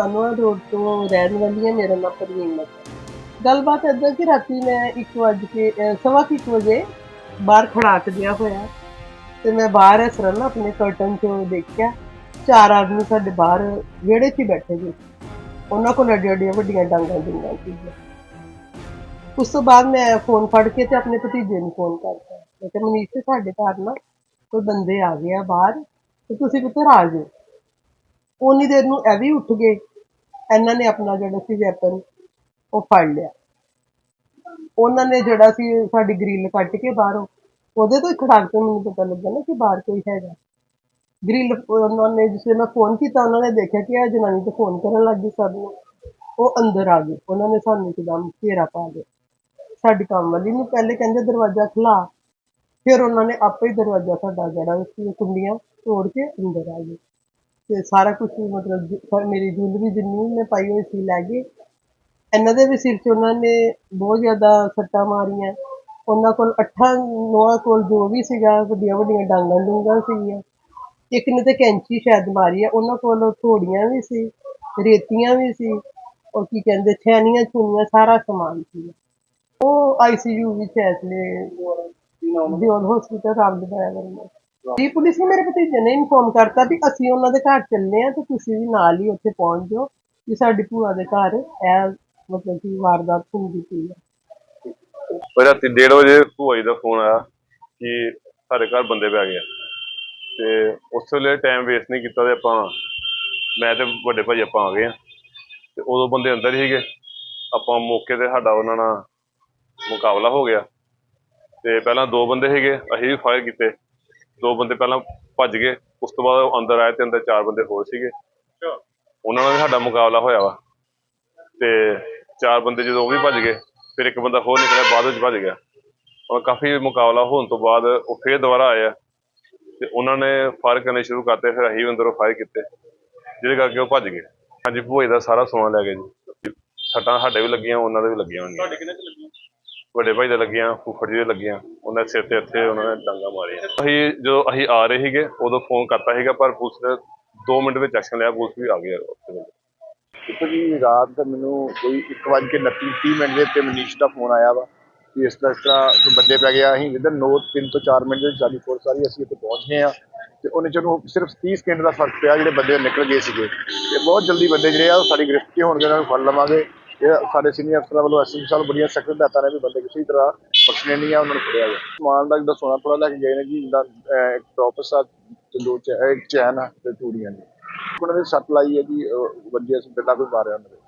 ਕਾਨੂੰਨ ਰੋਡ ਤੋਂ ਰਹਿਣ ਵਾਲੀ ਹਾਂ ਮੇਰਾ ਨਾਮ ਪ੍ਰਵੀਨ ਮੱਕਰ ਗੱਲਬਾਤ ਏਦਾਂ ਕਿ ਰਾਤੀ ਮੈਂ 1 ਵਜੇ ਕੇ ਸਵਾ ਕੁ ਵਜੇ ਬਾਹਰ ਖੜਾਕ ਦਿਆ ਹੋਇਆ ਤੇ ਮੈਂ ਬਾਹਰ ਇਸ ਤਰ੍ਹਾਂ ਨਾ ਆਪਣੇ ਕਰਟਨ ਚੋਂ ਦੇਖਿਆ, ਚਾਰ ਆਦਮੀ ਸਾਡੇ ਬਾਹਰ ਵਿਹੜੇ 'ਚ ਬੈਠੇ ਸੀ। ਉਹਨਾਂ ਕੋਲ ਅੱਡੀਆਂ ਅੱਡੀਆਂ ਵੱਡੀਆਂ ਡਾਂਗਾਂ ਡੂੰਗਾਂ ਸੀਗੀਆਂ। ਉਸ ਤੋਂ ਬਾਅਦ ਮੈਂ ਫੋਨ ਫੜ ਕੇ ਤੇ ਆਪਣੇ ਭਤੀਜੇ ਨੂੰ ਫੋਨ ਕਰਤਾ। ਮੈਂ ਕਿਹਾ, ਮਨੀਸ਼ ਤੇ ਸਾਡੇ ਘਰ ਨਾ ਕੋਈ ਬੰਦੇ ਆ ਗਏ ਆ ਬਾਹਰ ਤੇ ਤੁਸੀਂ ਪੁੱਤਰ ਆ ਜਾਓ ਉਨੀ ਦੇਰ ਨੂੰ ਇਹ ਵੀ ਉੱਠ ਗਏ। ਇਹਨਾਂ ਨੇ ਆਪਣਾ ਜਿਹੜਾ ਸੀ ਵੈਪਨ ਉਹ ਫੜ ਲਿਆ। ਉਹਨਾਂ ਨੇ ਜਿਹੜਾ ਸੀ ਸਾਡੀ ਗ੍ਰਿਲ ਕੱਟ ਕੇ ਬਾਹਰੋਂ, ਉਹਦੇ ਤੋਂ ਖੜਾਕ ਤੋਂ ਮੈਨੂੰ ਪਤਾ ਲੱਗਾ ਨਾ ਕਿ ਬਾਹਰ ਕੋਈ ਹੈਗਾ। ਗ੍ਰਿਲ ਉਹਨਾਂ ਨੇ ਜਿਸੇ ਮੈਂ ਫੋਨ ਕੀਤਾ, ਉਹਨਾਂ ਨੇ ਦੇਖਿਆ ਕਿ ਇਹ ਜਨਾਨੀ ਤੇ ਫੋਨ ਕਰਨ ਲੱਗ ਗਈ ਸਾਨੂੰ ਉਹ ਅੰਦਰ ਆ ਗਏ। ਉਹਨਾਂ ਨੇ ਸਾਨੂੰ ਇੱਕਦਮ ਘੇਰਾ ਪਾ ਲਿਆ। ਸਾਡੀ ਕੰਮ ਵਾਲੀ ਨੂੰ ਪਹਿਲੇ ਕਹਿੰਦੇ ਦਰਵਾਜ਼ਾ ਖੁਲਾ ਫਿਰ ਉਹਨਾਂ ਨੇ ਆਪੇ ਹੀ ਦਰਵਾਜ਼ਾ ਸਾਡਾ ਜਿਹੜਾ ਸੀ ਕੁੰਡੀਆਂ ਤੋੜ ਕੇ ਅੰਦਰ ਆ ਗਏ। ਤੇ ਸਾਰਾ ਕੁਝ ਮਤਲਬ ਜ- ਮੇਰੀ ਜੁਐਲਰੀ ਜਿੰਨੀ ਮੈਂ ਪਾਈ ਹੋਈ ਸੀ ਲੈ ਗਏ। ਇਹਨਾਂ ਦੇ ਵੀ ਸਿਰ 'ਚ ਉਹਨਾਂ ਨੇ ਬਹੁਤ ਜ਼ਿਆਦਾ ਸੱਟਾਂ ਮਾਰੀਆਂ। ਉਹਨਾਂ ਕੋਲ ਅੱਠਾਂ ਨੌਆਂ ਕੋਲ ਜੋ ਵੀ ਸੀਗਾ ਵੱਡੀਆਂ ਵੱਡੀਆਂ ਡਾਂਗਾਂ ਡੂੰਗਾਂ ਸੀਗੀਆਂ। ਇੱਕ ਨੇ ਤੇ ਕੈਂਚੀ ਸ਼ਾਇਦ ਮਾਰੀ ਆ ਉਹਨਾਂ ਕੋਲ ਥੋੜੀਆਂ ਵੀ ਸੀ ਰੇਤੀਆਂ ਵੀ ਸੀ ਉਹ ਕੀ ਕਹਿੰਦੇ ਛੈਨੀਆਂ ਛੂਨੀਆਂ ਸਾਰਾ ਸਮਾਨ ਸੀ। ਉਹ ਆਈਸੀਯੂ ਵਿੱਚ ਲਈ ਦਿਓਲ। ਹਸਪੀਟਲ ਰਾਮਦਵਾਇਆ ਵਰਮਾ ਜੀ ਪੁਲਿਸ ਨੇ ਮੇਰੇ ਭਤੀਜੇ ਨੇ ਇਨਫੋਰਮ ਕਰਤਾ ਵੀ ਅਸੀਂ ਉਹਨਾਂ ਦੇ ਘਰ ਚੱਲਨੇ ਆ ਤੇ ਤੁਸੀਂ ਵੀ ਨਾਲ ਹੀ ਉੱਥੇ ਪਹੁੰਚ ਜਾਓ ਕਿ ਸਾਡੀ ਭੂਆ ਦੇ ਘਰ ਇਹ ਮਤਲਬ ਕਿ ਵਾਰਦਾਤ ਹੁੰਦੀ ਪਈ ਹੈ। ਪਰ ਰਾਤੀ 1:30 ਵਜੇ ਭੂਆ ਜੀ ਦਾ ਫੋਨ ਆਇਆ ਕਿ ਸਾਡੇ ਘਰ ਬੰਦੇ ਪੈ ਗਏ ਆ। ਤੇ ਉਸ ਵੇਲੇ ਟਾਈਮ ਵੇਸਟ ਨਹੀਂ ਕੀਤਾ ਤੇ ਆਪਾਂ, ਮੈਂ ਤੇ ਵੱਡੇ ਭਾਈ ਆਪਾਂ ਆ ਗਏ ਆ। ਤੇ ਉਦੋਂ ਬੰਦੇ ਅੰਦਰ ਹੀ ਸੀਗੇ। ਆਪਾਂ ਮੌਕੇ ਤੇ ਸਾਡਾ ਉਹਨਾਂ ਨਾਲ ਮੁਕਾਬਲਾ ਹੋ ਗਿਆ। ਤੇ ਪਹਿਲਾਂ ਦੋ ਬੰਦੇ ਸੀਗੇ, ਅਸੀਂ ਵੀ ਫਾਇਰ ਕੀਤੇ। ਦੋ ਬੰਦੇ ਪਹਿਲਾਂ ਭੱਜ ਗਏ ਉਸ ਤੋਂ ਬਾਅਦ ਉਹ ਅੰਦਰ ਆਏ ਤੇ ਅੰਦਰ ਚਾਰ ਬੰਦੇ ਹੋਰ ਸੀਗੇ। ਉਹਨਾਂ ਨਾਲ ਵੀ ਸਾਡਾ ਮੁਕਾਬਲਾ ਹੋਇਆ ਵਾ। ਤੇ ਚਾਰ ਬੰਦੇ ਜਦੋਂ ਉਹ ਵੀ ਭੱਜ ਗਏ ਫਿਰ ਇੱਕ ਬੰਦਾ ਹੋਰ ਨਿਕਲਿਆ ਬਾਅਦ ਵਿੱਚ ਭੱਜ ਗਿਆ। ਔਰ ਕਾਫੀ ਮੁਕਾਬਲਾ ਹੋਣ ਤੋਂ ਬਾਅਦ ਉਹ ਫੇਰ ਦੁਬਾਰਾ ਆਏ ਆ। ਤੇ ਉਹਨਾਂ ਨੇ ਫਾਇਰ ਕਰਨੇ ਸ਼ੁਰੂ ਕਰਤੇ ਫਿਰ ਅਸੀਂ ਅੰਦਰੋਂ ਫਾਇਰ ਕੀਤੇ। ਜਿਹਦੇ ਕਰਕੇ ਉਹ ਭੱਜ ਗਏ। ਹਾਂਜੀ ਭੂਏ ਦਾ ਸਾਰਾ ਸਮਾਨ ਲੈ ਗਏ ਜੀ। ਸੱਟਾਂ ਸਾਡੇ ਵੀ ਲੱਗੀਆਂ ਉਹਨਾਂ ਦੇ ਵੀ ਲੱਗੀਆਂ ਹੋਣਗੀਆਂ ਤੁਹਾਡੇ ਕਿੰਨੇ ਚ ਲੱਗੀ ਵੱਡੇ ਭਾਈ ਦੇ ਲੱਗੀਆਂ ਫੁੱਫੜ ਜੀ ਦੇ ਲੱਗੀਆਂ। ਉਹਨਾਂ ਸਿਰ ਤੇ ਇੱਥੇ ਉਹਨਾਂ ਨੇ ਡਾਂਗਾ ਮਾਰੀਆਂ। ਅਸੀਂ ਜਦੋਂ ਅਸੀਂ ਆ ਰਹੇ ਸੀਗੇ, ਉਦੋਂ ਫੋਨ ਕਰਤਾ ਸੀਗਾ, ਪਰ ਪੁਲਿਸ ਨੇ 2 ਮਿੰਟ ਵਿੱਚ ਐਕਸ਼ਨ ਲਿਆ, ਪੁਲਿਸ ਵੀ ਆ ਗਈ ਉੱਥੇ। ਵੇਲੇ। ਦੇਖੋ ਜੀ, ਰਾਤ ਦਾ ਮੈਨੂੰ ਕੋਈ 1:29 30 ਮਿੰਟ ਦੇ ਉੱਤੇ ਮਨੀਸ਼ ਦਾ ਫੋਨ ਆਇਆ ਵਾ ਕਿ ਇਸ ਤਰ੍ਹਾਂ ਇਸ ਤਰ੍ਹਾਂ ਬੰਦੇ ਪੈ ਗਿਆ। ਅਸੀਂ ਵਿਦਨ ਨੋ 3 ਤੋਂ 4 ਮਿੰਟ ਦੇ ਵਿੱਚ ਸਾਡੀ ਫੋਰਸ ਸਾਰੀ ਅਸੀਂ ਇੱਥੇ ਪਹੁੰਚ ਗਏ ਆ ਤੇ ਉਹਨੇ ਚੋਂ ਸਿਰਫ 30 ਸਕਿੰਟ ਦਾ ਫ਼ਰਕ ਪਿਆ, ਜਿਹੜੇ ਬੰਦੇ ਨਿਕਲ ਗਏ ਸੀਗੇ, ਤੇ ਬਹੁਤ ਜਲਦੀ ਬੰਦੇ ਜਿਹੜੇ ਆ ਉਹ ਸਾਡੀ ਗ੍ਰਿਫਤ 'ਚ ਹੋਣਗੇ, ਉਹਨਾਂ ਨੂੰ ਫੜ ਲਵਾਂਗੇ। ਇਹ ਸਾਡੇ ਸੀਨੀਅਰ ਅਫਸਰਾਂ ਵੱਲੋਂ ਐਸਐਸਪੀ ਸਾਹਿਬ ਬੜੀਆਂ ਸਖਤ ਹਦਾਇਤਾਂ ਨੇ ਵੀ ਬੰਦੇ ਕਿਸੇ ਤਰ੍ਹਾਂ ਬਖਸ਼ਣੇ ਨਹੀਂ ਆ ਉਹਨਾਂ ਨੂੰ ਫੜਿਆ ਗਿਆ ਸਮਾਨ ਦਾ ਜਿੱਦਾਂ ਸੋਨਾ ਥੋੜਾ ਲੈ ਕੇ ਗਏ ਨੇ ਜੀ ਜਿੱਦਾਂ ਅਹ, ਇੱਕ ਟੋਪਸ ਆ ਤੇ ਦੋ ਚੈਨ ਆ ਤੇ ਚੂੜੀਆਂ ਨੇ। ਉਹਨਾਂ ਨੇ ਸੱਟ ਲਾਈ ਹੈ ਜੀ ਅਹ, ਵੱਜੇ ਅਸੀਂ ਬਿੱਲਾ ਕੋਈ ਮਾਰਿਆ ਉਹਨਾਂ ਦੇ।